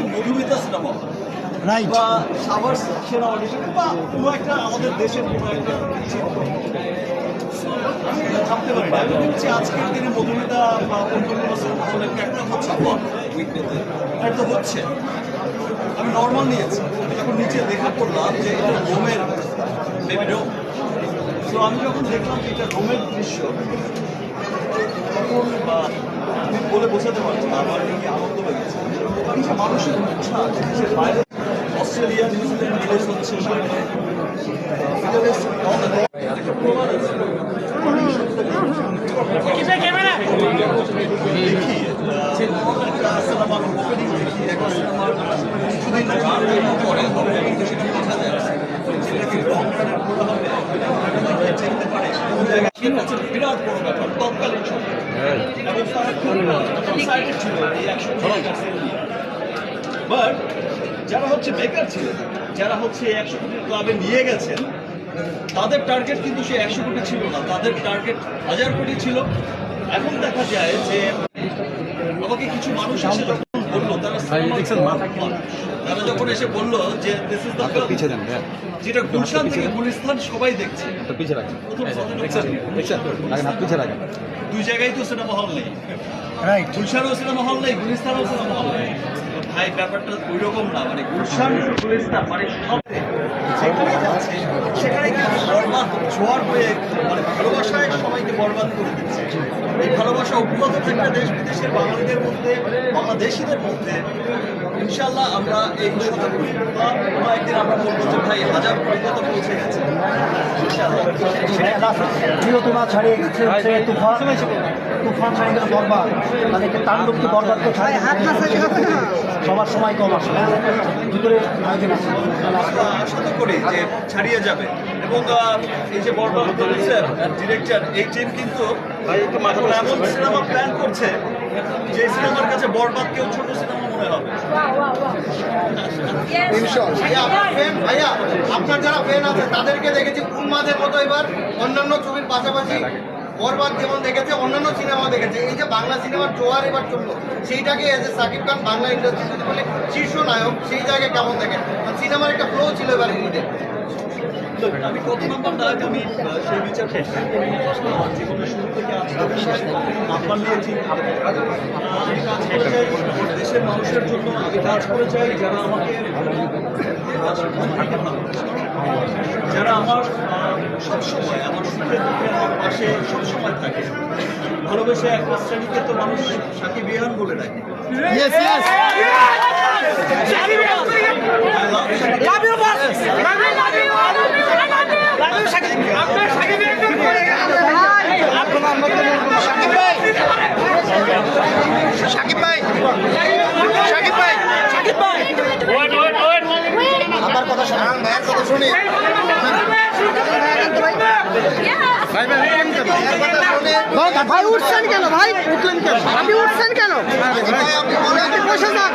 হচ্ছে Madhumita cinema right বা সাভার সেনা অডিশন বা কোনো একটা আমাদের দেশের কোনো একটা আমি ভাবতে পারি না। আমি ভাবছি আজকের দিনে মধুমিতা বা অন্য কোনো একটা হচ্ছে? উইকনেতে একটা হচ্ছে। আমি নর্মাল নিয়েছি। যখন নিচে দেখা করলাম যে এটা রোমের বেবি রোম তো আমি যখন দেখলাম যে এটা রোমের দৃশ্য তখন বা আমি বলে বোঝাতে পারছি না আমার কি আনন্দ লেগেছে এই যে মানুষের ইচ্ছা যে বাইরে অস্ট্রেলিয়া নিউজিল্যান্ড রিলিজ হচ্ছে। দেখি একটা সিনেমার ওপেনিং দেখি একটা সিনেমার কিছুদিন পরে হবে সেটা দেখা যায় করা হবে চেনতে পারে বিরাট বড় ব্যাপার তৎকালীন সময়। বাট যারা হচ্ছে বেকার ছিলেন যারা হচ্ছে একশো কোটি ক্লাবে নিয়ে গেছেন, তাদের টার্গেট কিন্তু সে একশো কোটি ছিল না। তাদের টার্গেট হাজার কোটি ছিল। এখন দেখা যায় যে আমাকে কিছু মানুষ এসে তারা সিনেমার মানুষ, তারা যখন এসে বলল যে দিস ইজ দ্য পিছিয়ে দেন যেটা গুলশান থেকে গুলিস্তান সবাই দেখছে। তো পিছিয়ে রাখেন। দুই জায়গায় তো সিনেমা হল নেই। রাইট গুলশানও সিনেমা হল নেই গুলিস্তানও সিনেমা হল নেই। ভাই ব্যাপারটা ওই রকম না মানে গুলশান গুলিস্তান মানে সব যেখানে যাচ্ছে সেখানে কিন্তু বরবাদ জোয়ার হয়ে মানে ভালোবাসায় সবাইকে বরবাদ করে দিচ্ছে এই ভালোবাসা অব্যাহত থাকবে দেশ বিদেশের বাঙালিদের মধ্যে বাংলাদেশিদের মধ্যে ইনশাল্লাহ আমরা এই বা একদিন আমরা বলব যে ভাই হাজার পরিণত পৌঁছে গেছে ইনশাল্লাহ ছাড়িয়ে গেছে তুফান তুফান গেল বরবাদ তাদেরকে তাণ্ডব কি বরবাদ তো সবার সময় কম আসে। ভিতরে আয়োজন আছে। আশা তো করি যে ছাড়িয়ে যাবে। এবং এই যে বরবাদ প্রডিউসার ডিরেক্টর এই টিম কিন্তু এমন সিনেমা প্ল্যান করছে যে সিনেমার কাছে বরবাদ কেউ ছোট সিনেমা মনে হবে। আপনার fan, ভাইয়া আপনার যারা ফ্যান আছে তাদেরকে দেখেছি উন্মাদের মতো এবার। অন্যান্য ছবির পাশাপাশি বরবাদ যেমন দেখেছে, অন্যান্য সিনেমা দেখেছে। এই যে বাংলা সিনেমার জোয়ার এবার চলল, সেইটাকে as a Shakib Khan Bangla industry যদি বলে শীর্ষ নায়ক, সেই জায়গায় কেমন দেখেন সিনেমার একটা ফ্লো ছিল এবার আমি সেই বিচার দেশের মানুষের জন্য আমি কাজ করে যাই যারা। যারা আমার সবসময় আমার পাশে সবসময় থাকে। ভালোবেসে এক শ্রেণীকে তো মানুষ সাকিব বিহান বলে ডাকে। Yes yes I love Shakib. Shakib ভাই সাকিব ভাই সাকিব ভাই আমার কথা শোনেন ভাইয়ের কথা শুনি ভাইয়ের কথা শুনে ভাই উঠছেন কেন ভাই উঠলেন কেন আপনি উঠছেন কেন বসে যান